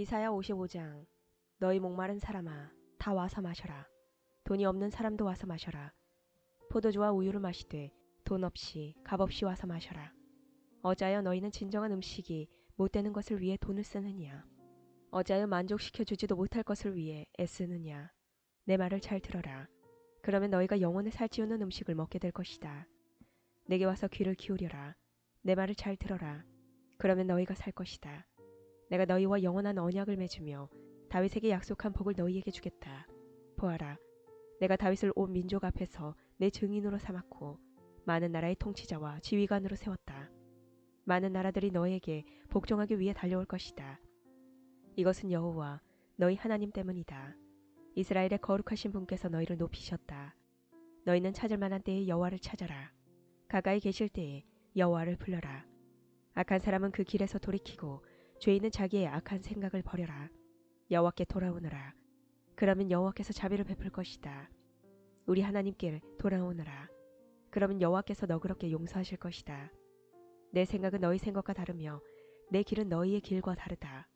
이사야 55장 너희 목마른 사람아 다 와서 마셔라. 돈이 없는 사람도 와서 마셔라. 포도주와 우유를 마시되 돈 없이 값 없이 와서 마셔라. 어찌하여 너희는 진정한 음식이 못 되는 것을 위해 돈을 쓰느냐. 어찌하여 만족시켜 주지도 못할 것을 위해 애쓰느냐. 내 말을 잘 들어라. 그러면 너희가 영혼을 살찌우는 음식을 먹게 될 것이다. 내게 와서 귀를 기울여라. 내 말을 잘 들어라. 그러면 너희가 살 것이다. 내가 너희와 영원한 언약을 맺으며 다윗에게 약속한 복을 너희에게 주겠다. 보아라. 내가 다윗을 온 민족 앞에서 내 증인으로 삼았고 많은 나라의 통치자와 지휘관으로 세웠다. 많은 나라들이 너에게 복종하기 위해 달려올 것이다. 이것은 여호와 너희 하나님 때문이다. 이스라엘의 거룩하신 분께서 너희를 높이셨다. 너희는 찾을 만한 때에 여호와를 찾아라. 가까이 계실 때에 여호와를 불러라. 악한 사람은 그 길에서 돌이키고 죄인은 자기의 악한 생각을 버려라. 여호와께 돌아오너라. 그러면 여호와께서 자비를 베풀 것이다. 우리 하나님께 돌아오너라. 그러면 여호와께서 너그럽게 용서하실 것이다. 내 생각은 너희 생각과 다르며 내 길은 너희의 길과 다르다.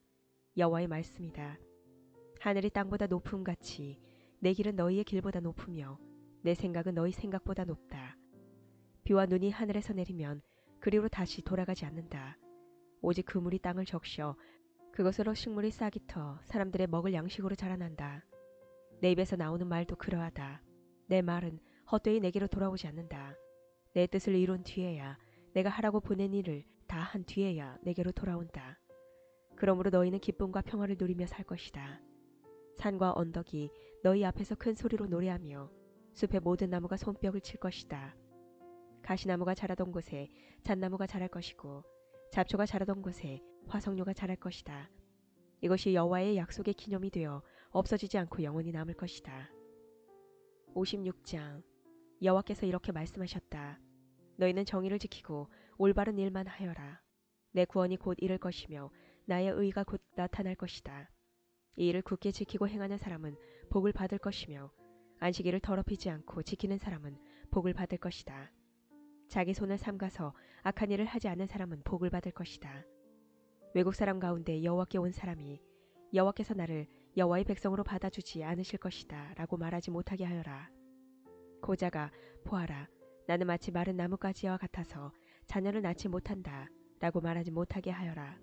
여호와의 말씀이다. 하늘이 땅보다 높음 같이 내 길은 너희의 길보다 높으며 내 생각은 너희 생각보다 높다. 비와 눈이 하늘에서 내리면 그리로 다시 돌아가지 않는다. 오직 그물이 땅을 적셔 그것으로 식물이 싹이 터 사람들의 먹을 양식으로 자라난다. 내 입에서 나오는 말도 그러하다. 내 말은 헛되이 내게로 돌아오지 않는다. 내 뜻을 이룬 뒤에야 내가 하라고 보낸 일을 다 한 뒤에야 내게로 돌아온다. 그러므로 너희는 기쁨과 평화를 누리며 살 것이다. 산과 언덕이 너희 앞에서 큰 소리로 노래하며 숲의 모든 나무가 손뼉을 칠 것이다. 가시나무가 자라던 곳에 잣나무가 자랄 것이고 잡초가 자라던 곳에 화석류가 자랄 것이다. 이것이 여호와의 약속의 기념이 되어 없어지지 않고 영원히 남을 것이다. 56장 여호와께서 이렇게 말씀하셨다. 너희는 정의를 지키고 올바른 일만 하여라. 내 구원이 곧 이를 것이며 나의 의가 곧 나타날 것이다. 이 일을 굳게 지키고 행하는 사람은 복을 받을 것이며 안식일을 더럽히지 않고 지키는 사람은 복을 받을 것이다. 자기 손을 삼가서 악한 일을 하지 않는 사람은 복을 받을 것이다. 외국 사람 가운데 여호와께 온 사람이 여호와께서 나를 여호와의 백성으로 받아주지 않으실 것이다 라고 말하지 못하게 하여라. 고자가 보아라 나는 마치 마른 나뭇가지와 같아서 자녀를 낳지 못한다 라고 말하지 못하게 하여라.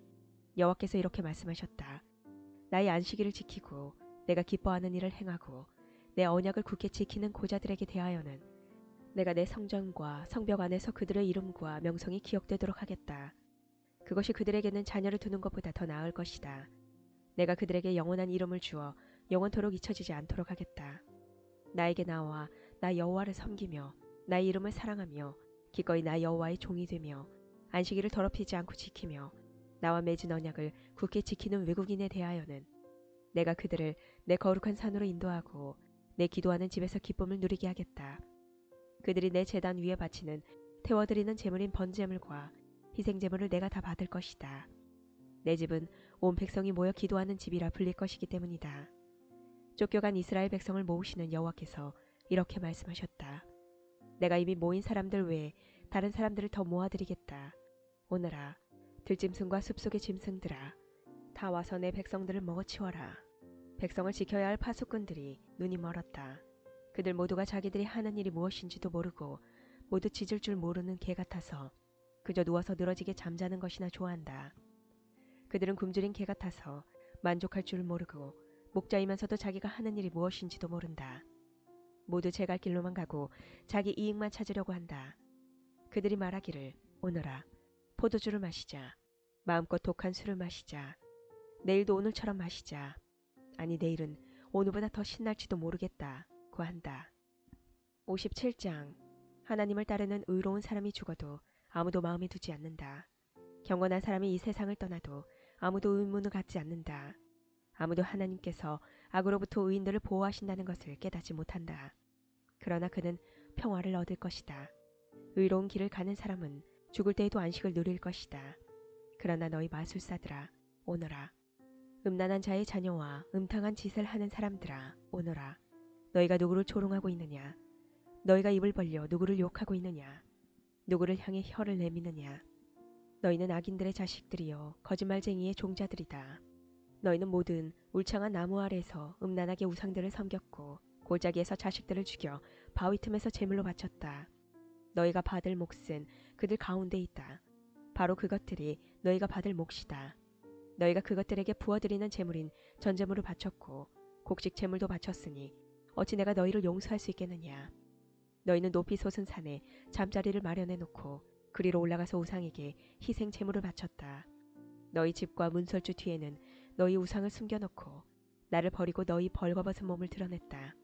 여호와께서 이렇게 말씀하셨다. 나의 안식일을 지키고 내가 기뻐하는 일을 행하고 내 언약을 굳게 지키는 고자들에게 대하여는 내가 내 성전과 성벽 안에서 그들의 이름과 명성이 기억되도록 하겠다. 그것이 그들에게는 자녀를 두는 것보다 더 나을 것이다. 내가 그들에게 영원한 이름을 주어 영원토록 잊혀지지 않도록 하겠다. 나에게 나와 나 여호와를 섬기며 나의 이름을 사랑하며 기꺼이 나 여호와의 종이 되며 안식일을 더럽히지 않고 지키며 나와 맺은 언약을 굳게 지키는 외국인에 대하여는 내가 그들을 내 거룩한 산으로 인도하고 내 기도하는 집에서 기쁨을 누리게 하겠다. 그들이 내 재단 위에 바치는 태워드리는 제물인 번제물과 희생제물을 내가 다 받을 것이다. 내 집은 온 백성이 모여 기도하는 집이라 불릴 것이기 때문이다. 쫓겨간 이스라엘 백성을 모으시는 여호와께서 이렇게 말씀하셨다. 내가 이미 모인 사람들 외에 다른 사람들을 더 모아드리겠다. 오너라 들짐승과 숲속의 짐승들아 다 와서 내 백성들을 먹어치워라. 백성을 지켜야 할 파수꾼들이 눈이 멀었다. 그들 모두가 자기들이 하는 일이 무엇인지도 모르고 모두 짖을 줄 모르는 개 같아서 그저 누워서 늘어지게 잠자는 것이나 좋아한다. 그들은 굶주린 개 같아서 만족할 줄 모르고 목자이면서도 자기가 하는 일이 무엇인지도 모른다. 모두 제갈 길로만 가고 자기 이익만 찾으려고 한다. 그들이 말하기를 오너라 포도주를 마시자. 마음껏 독한 술을 마시자. 내일도 오늘처럼 마시자. 아니 내일은 오늘보다 더 신날지도 모르겠다. 고 한다. 57장 하나님을 따르는 의로운 사람이 죽어도 아무도 마음에 두지 않는다. 경건한 사람이 이 세상을 떠나도 아무도 의문을 갖지 않는다. 아무도 하나님께서 악으로부터 의인들을 보호하신다는 것을 깨닫지 못한다. 그러나 그는 평화를 얻을 것이다. 의로운 길을 가는 사람은 죽을 때에도 안식을 누릴 것이다. 그러나 너희 마술사들아 오너라. 음란한 자의 자녀와 음탕한 짓을 하는 사람들아 오너라. 너희가 누구를 조롱하고 있느냐? 너희가 입을 벌려 누구를 욕하고 있느냐? 누구를 향해 혀를 내미느냐? 너희는 악인들의 자식들이요 거짓말쟁이의 종자들이다. 너희는 모든 울창한 나무 아래에서 음란하게 우상들을 섬겼고 골짜기에서 자식들을 죽여 바위 틈에서 제물로 바쳤다. 너희가 받을 몫은 그들 가운데 있다. 바로 그것들이 너희가 받을 몫이다. 너희가 그것들에게 부어드리는 제물인 전제물을 바쳤고 곡식 제물도 바쳤으니 어찌 내가 너희를 용서할 수 있겠느냐. 너희는 높이 솟은 산에 잠자리를 마련해 놓고 그리로 올라가서 우상에게 희생 제물을 바쳤다. 너희 집과 문설주 뒤에는 너희 우상을 숨겨놓고 나를 버리고 너희 벌거벗은 몸을 드러냈다.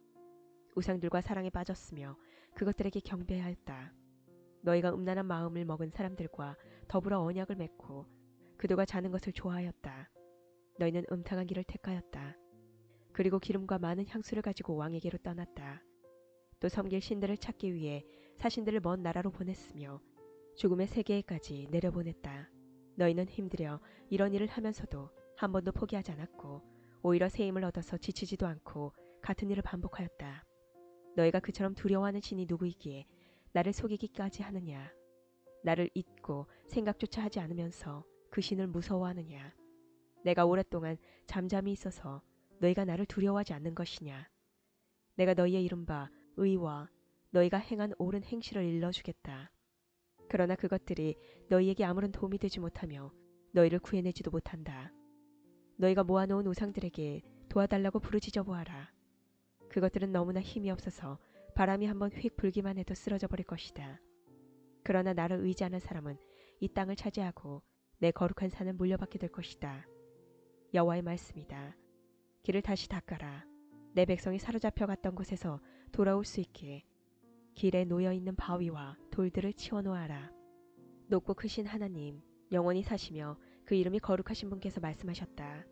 우상들과 사랑에 빠졌으며 그것들에게 경배하였다. 너희가 음란한 마음을 먹은 사람들과 더불어 언약을 맺고 그들과 자는 것을 좋아하였다. 너희는 음탕한 길을 택하였다. 그리고 기름과 많은 향수를 가지고 왕에게로 떠났다. 또 섬길 신들을 찾기 위해 사신들을 먼 나라로 보냈으며 죽음의 세계에까지 내려보냈다. 너희는 힘들여 이런 일을 하면서도 한 번도 포기하지 않았고 오히려 새 힘을 얻어서 지치지도 않고 같은 일을 반복하였다. 너희가 그처럼 두려워하는 신이 누구이기에 나를 속이기까지 하느냐? 나를 잊고 생각조차 하지 않으면서 그 신을 무서워하느냐? 내가 오랫동안 잠잠히 있어서 너희가 나를 두려워하지 않는 것이냐? 내가 너희의 이른바 의와 너희가 행한 옳은 행실을 일러주겠다. 그러나 그것들이 너희에게 아무런 도움이 되지 못하며 너희를 구해내지도 못한다. 너희가 모아놓은 우상들에게 도와달라고 부르짖어 보아라. 그것들은 너무나 힘이 없어서 바람이 한번 휙 불기만 해도 쓰러져 버릴 것이다. 그러나 나를 의지하는 사람은 이 땅을 차지하고 내 거룩한 산을 물려받게 될 것이다. 여호와의 말씀이다. 길을 다시 닦아라. 내 백성이 사로잡혀 갔던 곳에서 돌아올 수 있게 길에 놓여 있는 바위와 돌들을 치워 놓아라. 높고 크신 하나님, 영원히 사시며 그 이름이 거룩하신 분께서 말씀하셨다.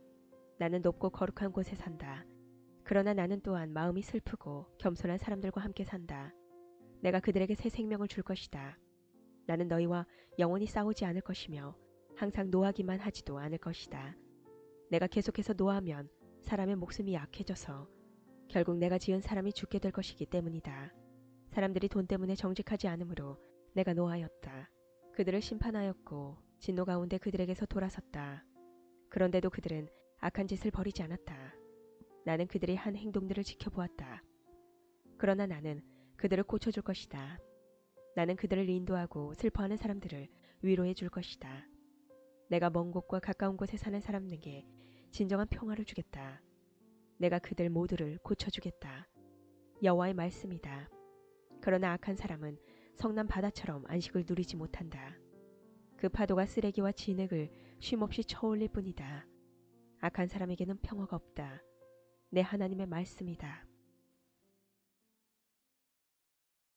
나는 높고 거룩한 곳에 산다. 그러나 나는 또한 마음이 슬프고 겸손한 사람들과 함께 산다. 내가 그들에게 새 생명을 줄 것이다. 나는 너희와 영원히 싸우지 않을 것이며 항상 노하기만 하지도 않을 것이다. 내가 계속해서 노하면 사람의 목숨이 약해져서 결국 내가 지은 사람이 죽게 될 것이기 때문이다. 사람들이 돈 때문에 정직하지 않으므로 내가 노하였다. 그들을 심판하였고 진노 가운데 그들에게서 돌아섰다. 그런데도 그들은 악한 짓을 버리지 않았다. 나는 그들의 한 행동들을 지켜보았다. 그러나 나는 그들을 고쳐줄 것이다. 나는 그들을 인도하고 슬퍼하는 사람들을 위로해 줄 것이다. 내가 먼 곳과 가까운 곳에 사는 사람에게 진정한 평화를 주겠다. 내가 그들 모두를 고쳐주겠다. 여호와의 말씀이다. 그러나 악한 사람은 성난 바다처럼 안식을 누리지 못한다. 그 파도가 쓰레기와 진흙을 쉼없이 쳐올릴 뿐이다. 악한 사람에게는 평화가 없다. 내 하나님의 말씀이다.